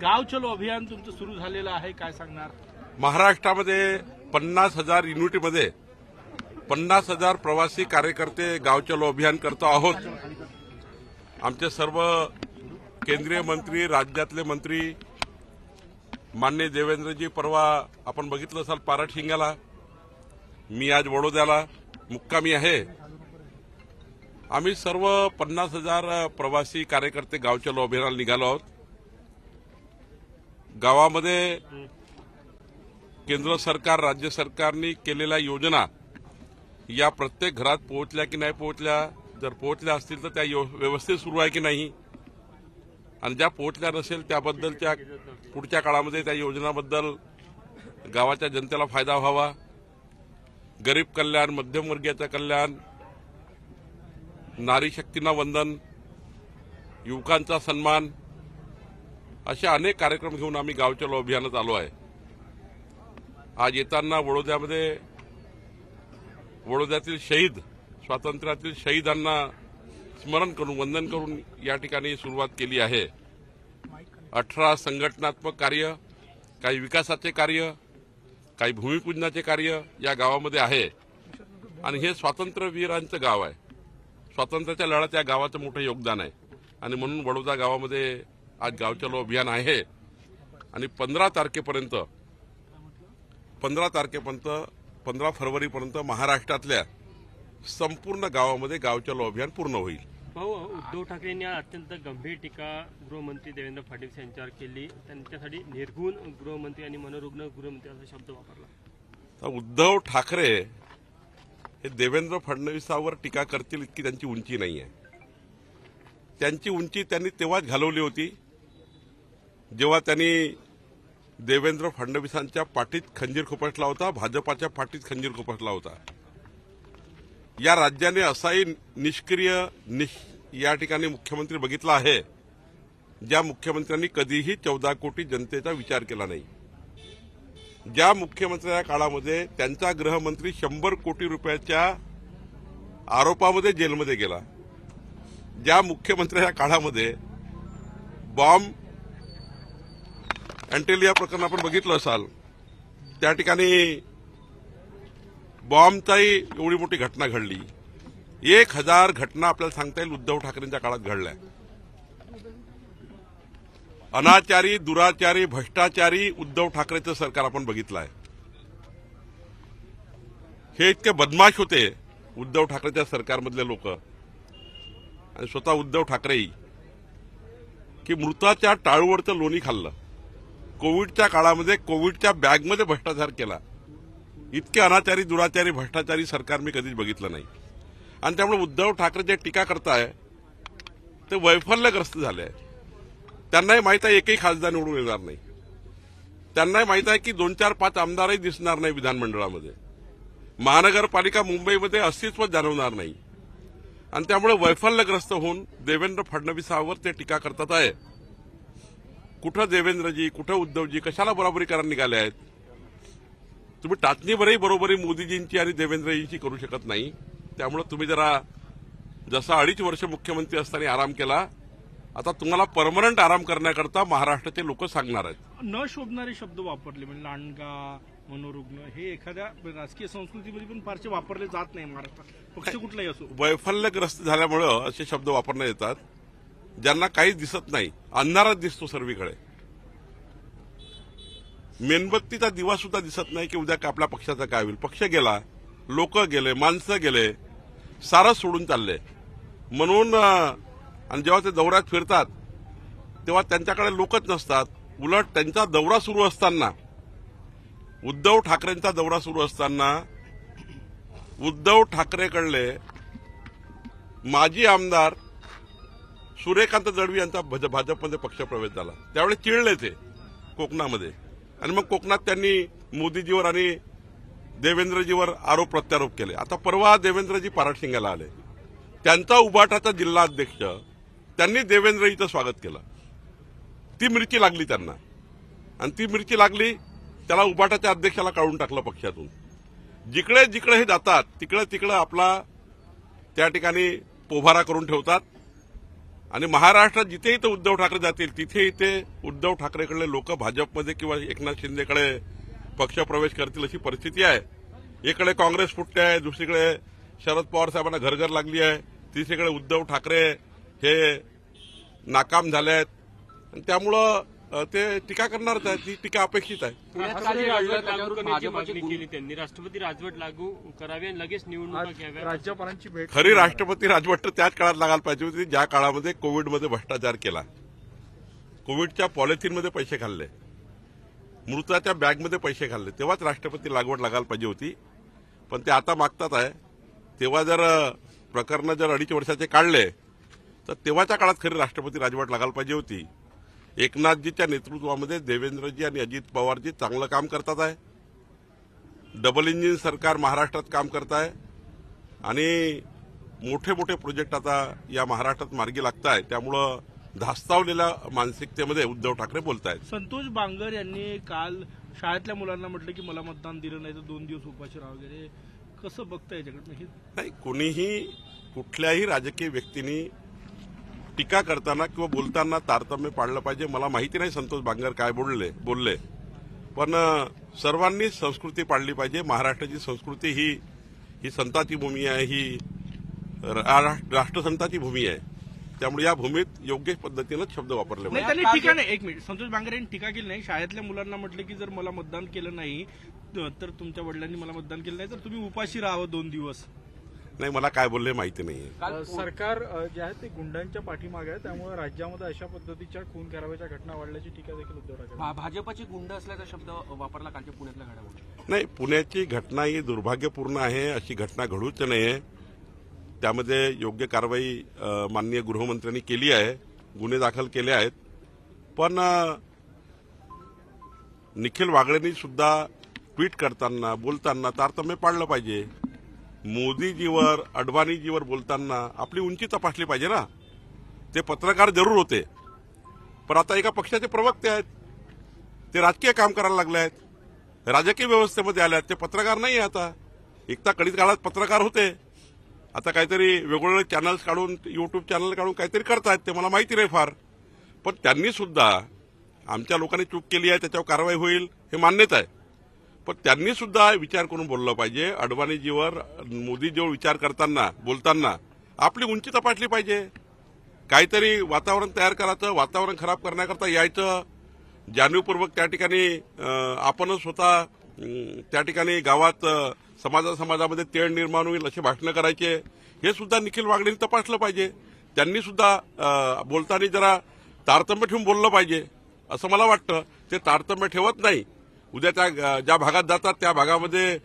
गाव चलो अभियान तुमचं सुरू झालेलं आहे काय सांगणार? महाराष्ट्रामध्ये पन्नास हजार युनिटमध्ये पन्नास हजार प्रवासी कार्यकर्ते गाव चलो अभियान करतो आहोत. आमचे सर्व केंद्रीय मंत्री राज्यातले मंत्री मान्य देवेंद्रजी परवा आपण बघितलं असाल पाराशिंगाला मी आज वडोद्याला मुक्कामी आहे. आम्ही सर्व पन्नास हजार प्रवासी कार्यकर्ते गाव चलो अभियानाला निघालो आहोत. गावामध्ये केंद्र सरकार राज्य सरकारने केलेल्या योजना या प्रत्येक घरात पोहोचल्या की नाही पोहोचल्या जर पोहोचल्या असतील तर त्या यो- व्यवस्थित सुरू आहे की नाही? आणि ज्या पोहोचल्या नसेल त्याबद्दलच्या पुढच्या काळामध्ये त्या योजनाबद्दल गावाच्या जनतेला फायदा व्हावा. गरीब कल्याण मध्यमवर्गीयाचं कल्याण नारी शक्तींना वंदन युवकांचा सन्मान असे अनेक कार्यक्रम घेऊन आम्ही गावचलो अभियानात आलो आहे. आज येताना वडोद्यामध्ये वडोद्यातील शहीद स्वातंत्र्यातील शहीदांना स्मरण करून वंदन करून या ठिकाणी सुरुवात केली आहे. अठरा संघटनात्मक कार्य काही विकासाचे कार्य काही भूमिपूजनाचे कार्य या गावामध्ये आहे. आणि हे स्वातंत्र्यवीरांचं गाव आहे. स्वातंत्र्याच्या लढ्यात या गावाचं मोठं योगदान आहे. आणि म्हणून वडोदा गावामध्ये आज गावचलो अभियान आहे. आणि पंधरा तारखेपर्यंत पंधरा तारखेपर्यंत पंधरा फरवरीपर्यंत महाराष्ट्रातल्या संपूर्ण गावामध्ये गावचलो अभियान पूर्ण होईल. भाऊ उद्धव ठाकरेंनी अत्यंत गंभीर टीका गृहमंत्री देवेंद्र फडणवीस यांच्यावर केली. त्यांच्यासाठी निर्गुण गृहमंत्री आणि मनोरुग्ण गृहमंत्री असा शब्द वापरला. तर उद्धव ठाकरे हे देवेंद्र फडणवीसावर टीका करतील इतकी त्यांची उंची नाही आहे त्यांची उंची त्यांनी तेव्हाच घालवली होती. जेव्हा त्यांनी देवेंद्र फडणवीसांच्या पाठीत खंजीर खुपसला होता भाजपाच्या पाठीत खंजीर खुपसला होता. या राज्याने असाही निष्क्रिय निश या ठिकाणी मुख्यमंत्री बघितला आहे ज्या मुख्यमंत्र्यांनी कधीही चौदा कोटी जनतेचा विचार केला नाही. ज्या मुख्यमंत्र्या काळामध्ये त्यांचा गृहमंत्री शंभर कोटी रुपयाच्या आरोपामध्ये जेलमध्ये गेला ज्या मुख्यमंत्र्यांच्या काळामध्ये बॉम्ब अँटेलिया प्रकरण आपण बघितलं असाल त्या ठिकाणी बॉम्बचाही एवढी मोठी घटना घडली. एक हजार घटना आपल्याला सांगता येईल उद्धव ठाकरेंच्या काळात घडल्या. अनाचारी दुराचारी भ्रष्टाचारी उद्धव ठाकरेचं सरकार आपण बघितलं आहे हे इतके बदमाश होते उद्धव ठाकरेच्या सरकारमधले लोक. आणि स्वतः उद्धव ठाकरेही की मृताच्या टाळूवरचं लोणी खाल्लं. कोविडच्या काळामध्ये कोविडच्या बॅगमध्ये भ्रष्टाचार केला. इतके अनाचारी दुराचारी भ्रष्टाचारी सरकार मी कधीच बघितलं नाही. आणि त्यामुळे उद्धव ठाकरे जे टीका करताय ते वैफल्यग्रस्त झाले. आहे त्यांनाही माहीत आहे एकही खासदार निवडून येणार नाही. त्यांनाही माहीत आहे की दोन चार पाच आमदारही दिसणार नाही विधानमंडळामध्ये. महानगरपालिका मुंबईमध्ये अस्तित्व जाणवणार नाही. आणि त्यामुळे वैफल्यग्रस्त होऊन देवेंद्र फडणवीसावर ते टीका करतात आहे. कुठं देवेंद्रजी कुठं उद्धवजी कशाला बरोबरी करायला निघाले आहेत? तुम्ही टाचणीवरही बरोबरी मोदीजींची आणि देवेंद्रजींची करू शकत नाही. त्यामुळे तुम्ही जरा जसा अडीच वर्ष मुख्यमंत्री असताना आराम केला आता तुम्हाला परमनंट आराम करण्याकरता महाराष्ट्राचे लोक सांगणार आहेत. न शोभणारे शब्द वापरले म्हणजे लांडगा मनोरुग्ण हे एखाद्या राजकीय संस्कृतीमध्ये पण फारसे वापरले जात नाही महाराष्ट्रात. पक्ष कुठलाही असो. वैफल्यग्रस्त झाल्यामुळं असे शब्द वापरण्यात येतात. ज्यांना काहीच दिसत नाही अंधारात दिसतो सर्वीकडे. मेणबत्तीचा दिवा सुद्धा दिसत नाही की उद्या का आपल्या पक्षाचा काय होईल. पक्ष गेला लोक गेले माणसं गेले सारं सोडून चालले. म्हणून आणि जेव्हा ते दौऱ्यात फिरतात तेव्हा त्यांच्याकडे लोकच नसतात. उलट त्यांचा दौरा सुरू असताना उद्धव ठाकरेंचा दौरा सुरू असताना उद्धव ठाकरेकडले माजी आमदार सूर्यकांत दळवी यांचा भज- भाजपमध्ये पक्षप्रवेश झाला. त्यावेळी चिडले ते कोकणामध्ये. आणि मग कोकणात त्यांनी मोदीजीवर आणि देवेंद्रजीवर आरोप प्रत्यारोप केले. आता परवा देवेंद्रजी पाराशिंगाला आले. त्यांचा उभाटाचा जिल्हा अध्यक्ष त्यांनी देवेंद्रजीचं स्वागत केलं. ती मिरची लागली त्यांना. आणि ती मिरची लागली त्याला उभाटाच्या अध्यक्षाला काढून टाकलं पक्षातून. जिकडे जिकडे हे जातात तिकडे तिकडे आपला त्या ठिकाणी पोभारा करून ठेवतात. आणि महाराष्ट्रात जिथे इथे उद्धव ठाकरे जातील तिथे इथे उद्धव ठाकरेकडले लोक भाजपमध्ये किंवा एकनाथ शिंदेकडे पक्षप्रवेश करतील अशी परिस्थिती आहे. इकडे काँग्रेस फुटते आहे दुसरीकडे शरद पवार साहेबांना घरघर लागली आहे. तिसरीकडे उद्धव ठाकरे हे नाकाम झाले आहेत. आणि त्यामुळं ते टीका करणारच आहे ती टीका अपेक्षित आहे. त्यांनी. राष्ट्रपती राजवट लागू करावी आणि लगेच निवडणुका घ्याव्या राज्यपालांची भेट खरी राष्ट्रपती राजवट तर त्याच काळात लागायला पाहिजे होती. ज्या काळामध्ये कोविडमध्ये भ्रष्टाचार केला. कोविडच्या पॉलिथिनमध्ये पैसे खाल्ले. मृताच्या बॅगमध्ये पैसे खाल्ले. तेव्हाच राष्ट्रपती लागवड लागायला पाहिजे होती. पण ते आता मागतात आहे. तेव्हा जर प्रकरणं जर अडीच वर्षाचे काढले तर तेव्हाच्या काळात खरी राष्ट्रपती राजवट लागायला पाहिजे होती. एकनाथजीच्या नेतृत्वामध्ये देवेंद्रजी आणि अजित पवारजी चांगलं काम करतात आहे. डबल इंजिन सरकार महाराष्ट्रात काम करत आहे. आणि मोठे मोठे प्रोजेक्ट आता या महाराष्ट्रात मार्गी लागत आहे. त्यामुळं धास्तावलेल्या मानसिकतेमध्ये उद्धव ठाकरे बोलत आहेत. संतोष बांगर यांनी काल शाळेतल्या मुलांना म्हटलं की मला मतदान दिलं नाही तर दोन दिवस उपाशी राहा वगैरे. कसं बघता याच्याकडनं हे नाही कोणीही कुठल्याही राजकीय व्यक्तींनी टीका करताना किंवा बोलताना तारतम्य पाळलं पाहिजे. मला माहिती नाही संतोष बांगर काय बोलले बोलले. पण सर्वांनी संस्कृती पाळली पाहिजे. महाराष्ट्राची संस्कृती ही ही संताची भूमी आहे ही राष्ट्रसंताची भूमी आहे. त्यामुळे या भूमीत योग्य पद्धतीनं शब्द वापरले नाही त्यांनी टीका नाही एक मिनिट. संतोष बांगर यांनी टीका केली नाही. शाळेतल्या मुलांना म्हटलं की जर मला मतदान केलं नाही तर तुमच्या वडिलांनी मला मतदान केलं नाही तर तुम्ही उपाशी राहावं दोन दिवस. नाही मला काय बोलले माहिती नाही सरकार जे आहे ते गुंडांच्या पाठीमागे आहे त्यामुळे राज्यामध्ये अशा पद्धतीच्या खून कराव्याच्या घटना वाढल्याची टीका देखील उद्धव ठाकरे भा- भाजपची गुंड असल्याचा शब्द वापरला कालच्या पुण्यातल्या घडामोडी. नाही पुण्याची घटना ही दुर्भाग्यपूर्ण आहे अशी घटना घडूच नये त्यामध्ये योग्य कारवाई माननीय गृहमंत्र्यांनी केली आहे गुन्हे दाखल केले आहेत. पण निखिल वागळेंनी सुद्धा ट्विट करताना बोलताना तारतम्य पाळलं पाहिजे. मोदीजीवर अडवाणीजीवर बोलताना आपली उंची तपासली पाहिजे ना. ते पत्रकार जरूर होते. पण आता एका पक्षाचे प्रवक्ते आहेत. ते राजकीय काम करायला लागले आहेत. राजकीय व्यवस्थेमध्ये आले आहेत. ते पत्रकार नाही आहे आता. एकता कडीत काळात पत्रकार होते. आता काहीतरी वेगवेगळे चॅनल्स काढून युट्यूब चॅनल काढून काहीतरी करतायत ते मला माहिती नाही फार. पण त्यांनी सुद्धा आमच्या लोकांनी चूक केली आहे त्याच्यावर कारवाई होईल हे मान्यता आहे. पण त्यांनी सुद्धा विचार करून बोललं पाहिजे. अडवाणीजीवर मोदीजीवर विचार करताना बोलताना आपली उंची तपासली पाहिजे. काहीतरी वातावरण तयार करायचं वातावरण खराब करण्याकरता यायचं. जाणीवपूर्वक त्या ठिकाणी आपणच स्वतः त्या ठिकाणी गावात समाजा समाजामध्ये तेढ निर्माण होईल अशी भाषणं करायचे. हे सुद्धा निखिल वागडेंनी तपासलं पाहिजे. त्यांनी सुद्धा बोलताना जरा तारतम्य ठेवून बोललं पाहिजे. असं मला वाटतं. ते तारतम्य ठेवत नाही. उद्या त्या ज्या भागात जातात त्या भागामध्ये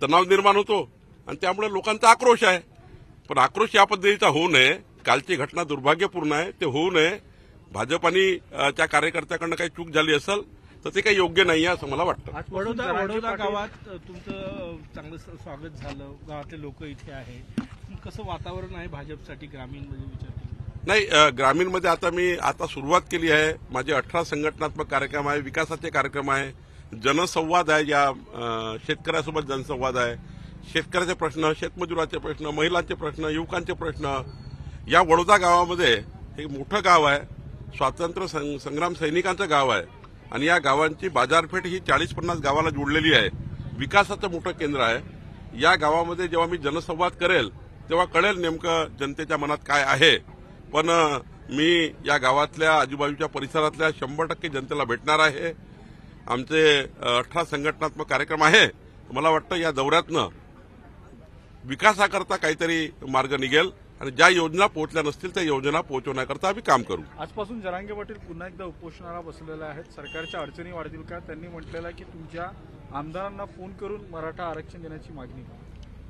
तणाव निर्माण होतो आणि त्यामुळे लोकांचा आक्रोश आहे. पण आक्रोश या पद्धतीचा होऊ नये. कालची घटना दुर्भाग्यपूर्ण आहे. ते होऊ नये. भाजप आणि त्या कार्यकर्त्याकडनं काही चूक झाली असेल तर ते काही योग्य नाही आहे असं मला वाटतं. वडोदा वडोदा गावात तुमचं चांगलं स्वागत झालं. गावातले लोक इथे आहे. कसं वातावरण आहे भाजपसाठी? ग्रामीणमध्ये विचार नाही ग्रामीणमध्ये आता मी आता सुरुवात केली आहे. माझे अठरा संघटनात्मक कार्यक्रम आहे विकासाचे कार्यक्रम आहे. जनसंवाद आहे या शेतकऱ्यासोबत जनसंवाद आहे. शेतकऱ्याचे प्रश्न शेतमजुराचे प्रश्न महिलांचे प्रश्न युवकांचे प्रश्न या वडोदा गावामध्ये हे मोठं गाव आहे. स्वातंत्र्य सं- संग्राम सैनिकांचं गाव आहे. आणि या गावांची बाजारपेठ ही चाळीस पन्नास गावाला जोडलेली आहे. विकासाचं मोठं केंद्र आहे. या गावामध्ये जेव्हा मी जनसंवाद करेल तेव्हा कळेल नेमकं जनतेच्या मनात काय आहे. पण मी या गावातल्या आजूबाजूच्या परिसरातल्या शंभर टक्के जनतेला भेटणार आहे. आमचे अठरा संघटनात्मक कार्यक्रम आहे. मला वाटतं या दौऱ्यातनं विकासाकरता काहीतरी मार्ग निघेल आणि ज्या योजना पोहोचल्या नसतील त्या योजना पोहोचवण्याकरता आम्ही काम करू. आजपासून जरांगे पाटील पुन्हा एकदा उपोषणाला बसलेले आहेत. सरकारच्या अडचणी वाढतील का? त्यांनी म्हटलेलं आहे की तुमच्या आमदारांना फोन करून मराठा आरक्षण देण्याची मागणी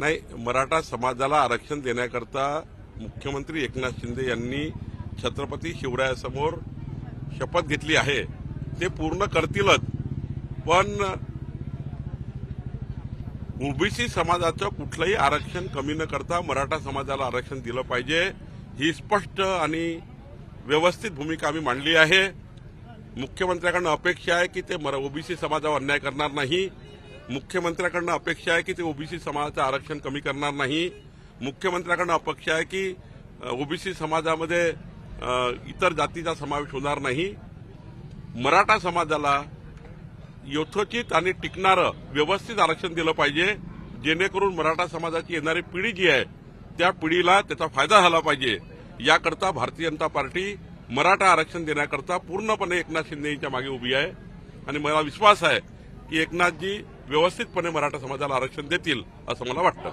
नाही मराठा समाजाला आरक्षण देण्याकरता मुख्यमंत्री एकनाथ शिंदे यांनी छत्रपती शिवरायासमोर शपथ घेतली आहे. ते पूर्ण करतीलच. पण ओबीसी समाजाचं कुठलंही आरक्षण कमी न करता मराठा समाजाला आरक्षण दिलं पाहिजे ही स्पष्ट आणि व्यवस्थित भूमिका आम्ही मांडली आहे. मुख्यमंत्र्याकडनं अपेक्षा आहे की ते ओबीसी समाजावर अन्याय करणार नाही. मुख्यमंत्र्याकडनं अपेक्षा आहे की ते ओबीसी समाजाचं आरक्षण कमी करणार नाही. मुख्यमंत्र्याकडनं अपेक्षा आहे की ओबीसी समाजामध्ये इतर जातीचा समावेश होणार नाही. मराठा समाजाला यथोचित आणि टिकणारं व्यवस्थित आरक्षण दिलं पाहिजे. जेणेकरून मराठा समाजाची येणारी पिढी जी आहे त्या पिढीला त्याचा फायदा झाला पाहिजे. याकरता भारतीय जनता पार्टी मराठा आरक्षण देण्याकरता पूर्णपणे एकनाथ शिंदे यांच्या मागे उभी आहे. आणि मला विश्वास आहे की एकनाथजी व्यवस्थितपणे मराठा समाजाला आरक्षण देतील असं मला वाटतं.